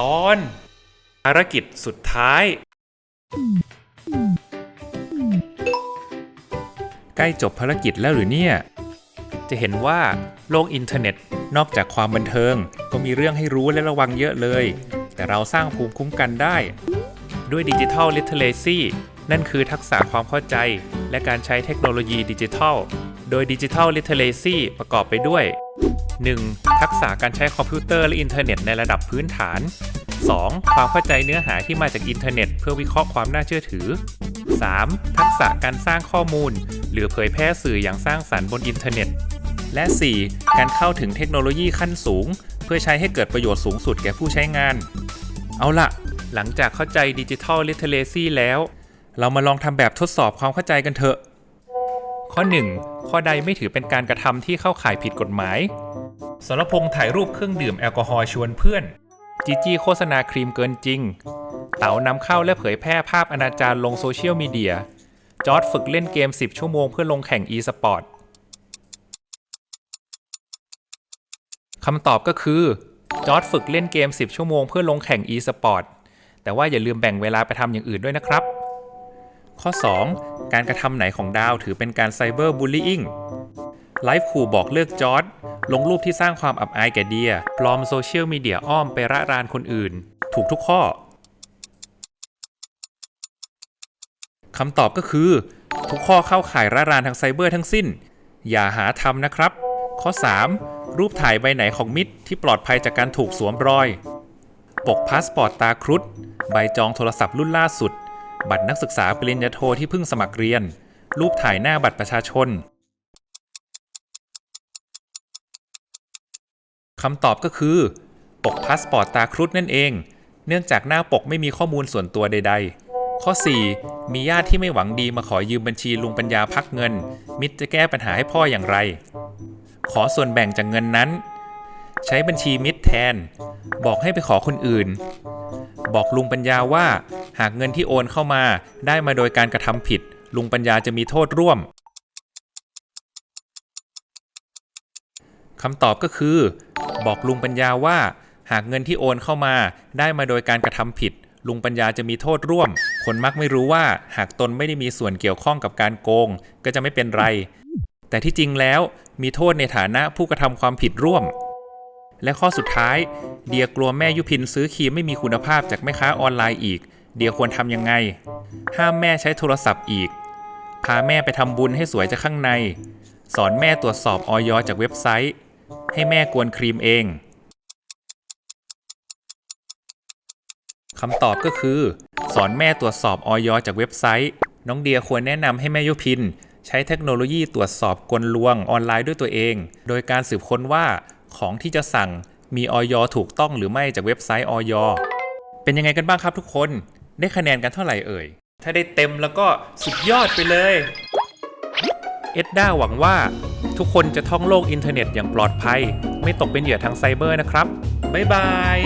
ตอนภารกิจสุดท้าย ใกล้จบภารกิจแล้วหรือเนี่ย จะเห็นว่าโลกอินเทอร์เน็ตนอกจากความบันเทิง ก็มีเรื่องให้รู้และระวังเยอะเลย แต่เราสร้างภูมิคุ้มกันได้ ด้วยดิจิทัลลิเทเลซีนั่นคือทักษะความเข้าใจ และการใช้เทคโนโลยีดิจิทัล โดยดิจิทัลลิเทเลซีประกอบไปด้วย 1. ทักษะการใช้คอมพิวเตอร์และอินเทอร์เน็ตในระดับพื้นฐาน 2. ความเข้าใจเนื้อหาที่มาจากอินเทอร์เน็ต เพื่อวิเคราะห์ความน่าเชื่อถือ 3. ทักษะการสร้างข้อมูล หรือเผยแพร่สื่ออย่างสร้างสรรค์บนอินเทอร์เน็ต และ 4. การเข้าถึงเทคโนโลยีขั้นสูง เพื่อใช้ให้เกิดประโยชน์สูงสุดแก่ผู้ใช้งาน เอาละหลังจากเข้าใจดิจิทัลลิเทเลซีแล้ว เรามาลองทำแบบทดสอบความเข้าใจกันเถอะ ข้อ 1 ข้อใดไม่ถือเป็นการกระทำที่เข้าข่ายผิดกฎหมายสรพงษ์ถ่ายรูปเครื่องดื่มแอลกอฮอล์ชวนเพื่อน จีจี้โฆษณาครีมเกินจริง เต๋านำเข้าและเผยแพร่ภาพอนาจารลงโซเชียลมีเดีย จอร์ดฝึกเล่นเกม 10 ชั่วโมงเพื่อลงแข่ง e สปอร์ตคำตอบก็คือ จอร์ดฝึกเล่นเกม 10 ชั่วโมงเพื่อลงแข่ง e สปอร์ตแต่ว่าอย่าลืมแบ่งเวลาไปทำอย่างอื่นด้วยนะครับ ข้อ 2 การกระทำไหนของดาวถือเป็นการไซเบอร์บูลลี่อิงไลฟ์ขู่บอกเลิกจอร์ดลงรูปที่สร้างความอับอายแก่เดีย ปลอมโซเชียลมีเดียอ้อมไประรานคนอื่น ถูกทุกข้อ คำตอบก็คือ ทุกข้อเข้าข่ายระรานทางไซเบอร์ทั้งสิ้น อย่าหาทำนะครับ ข้อ 3 รูปถ่ายใบไหนของมิตรที่ปลอดภัยจากการถูกสวมรอย ปกพาสปอร์ตตาครุฑ ใบจองโทรศัพท์รุ่นล่าสุด บัตรนักศึกษาปริญญาโทที่เพิ่งสมัครเรียน รูปถ่ายหน้าบัตรประชาชนคำตอบก็คือ ปกพาสปอร์ตตาครุฑนั่นเอง เนื่องจากหน้าปกไม่มีข้อมูลส่วนตัวใด ๆ ข้อ 4 มีญาติที่ไม่หวังดีมาขอยืมบัญชีลุงปัญญาพักเงิน มิตรจะแก้ปัญหาให้พ่ออย่างไร ขอส่วนแบ่งจากเงินนั้น ใช้บัญชีมิตรแทน บอกให้ไปขอคนอื่น บอกลุงปัญญาว่า หากเงินที่โอนเข้ามา ได้มาโดยการกระทำผิด ลุงปัญญาจะมีโทษร่วมคำตอบก็คือ บอกลุงปัญญาว่า หากเงินที่โอนเข้ามา ได้มาโดยการกระทำผิด ลุงปัญญาจะมีโทษร่วม คนมักไม่รู้ว่าหากตนไม่ได้มีส่วนเกี่ยวข้องกับการโกง ก็จะไม่เป็นไร แต่ที่จริงแล้วมีโทษในฐานะผู้กระทำความผิดร่วม และข้อสุดท้าย เดียกลัวแม่ยุพินซื้อครีมไม่มีคุณภาพจากแม่ค้าออนไลน์อีก เดียควรทำยังไง ห้ามแม่ใช้โทรศัพท์อีก พาแม่ไปทำบุญให้สวยจากข้างใน สอนแม่ตรวจสอบออยจากเว็บไซต์ ให้แม่กวนครีมเองคำตอบก็คือ สอนแม่ตรวจสอบออยจากเว็บไซต์ น้องเดียควรแนะนำให้แม่ยุพิน ใช้เทคโนโลยีตรวจสอบกลลวงออนไลน์ด้วยตัวเอง โดยการสืบค้นว่าของที่จะสั่งมีออยถูกต้องหรือไม่จากเว็บไซต์ออยเป็นยังไงกันบ้างครับทุกคน ได้คะแนนกันเท่าไหร่เอ่ย ถ้าได้เต็มแล้วก็สุดยอดไปเลย เอ็ดด้าหวังว่า ทุกคนจะท่องโลกอินเทอร์เน็ตอย่างปลอดภัย ไม่ตกเป็นเหยื่อทางไซเบอร์นะครับ บ๊ายบาย